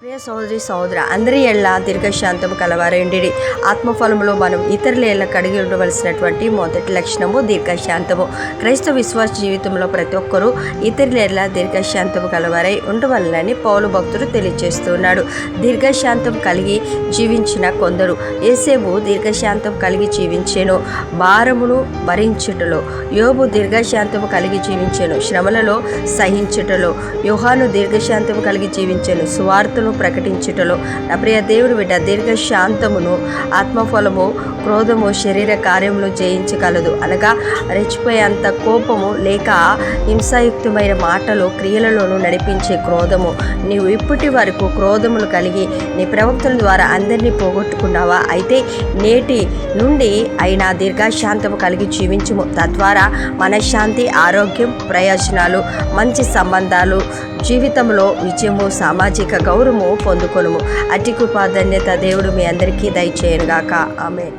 ప్రియ సోదరి సోదర అందరి ఎళ్ళ దీర్ఘశాంతము కలవారండి ఆత్మఫలములో మనం ఇతరుల ఎళ్ళ కడిగి ఉండవలసినటువంటి మొదటి లక్షణము దీర్ఘశాంతము. క్రైస్తవ విశ్వాస జీవితంలో ప్రతి ఒక్కరూ ఇతరుల ఎళ్ళ దీర్ఘశాంతము కలవారై ఉండవలనని పౌలు భక్తుడు తెలియజేస్తున్నాడు. దీర్ఘశాంతం కలిగి జీవించిన కొందరు ఏసేపు దీర్ఘశాంతం కలిగి జీవించేను భారమును భరించుటలో యోబు దీర్ఘశాంతము కలిగి జీవించాను శ్రమలలో సహించుటలో యోహాను దీర్ఘశాంతము కలిగి జీవించాను జీవించెను సువార్తను ప్రకటించుటలో. నా ప్రియ దేవుడు బిడ్డ దీర్ఘశాంతమును ఆత్మఫలము క్రోధము శరీర కార్యములు జయించగలదు. అనగా రెచ్చిపోయేంత కోపము లేక హింసాయుక్తమైన మాటలు క్రియలలోనూ నడిపించే క్రోధము. నీవు ఇప్పటి వరకు క్రోధములు కలిగి నీ ప్రవక్తల ద్వారా అందరినీ పోగొట్టుకున్నావా? అయితే నేటి నుండి అయినా దీర్ఘశాంతము కలిగి జీవించుము. తద్వారా మనశ్శాంతి ఆరోగ్యం ప్రయోజనాలు మంచి సంబంధాలు జీవితంలో విజయము సామాజిక గౌరవము పొందుకొనుము. అటికు ప్రాధాన్యత దేవుడు మీ అందరికీ దయచేయనుగాక. ఆమె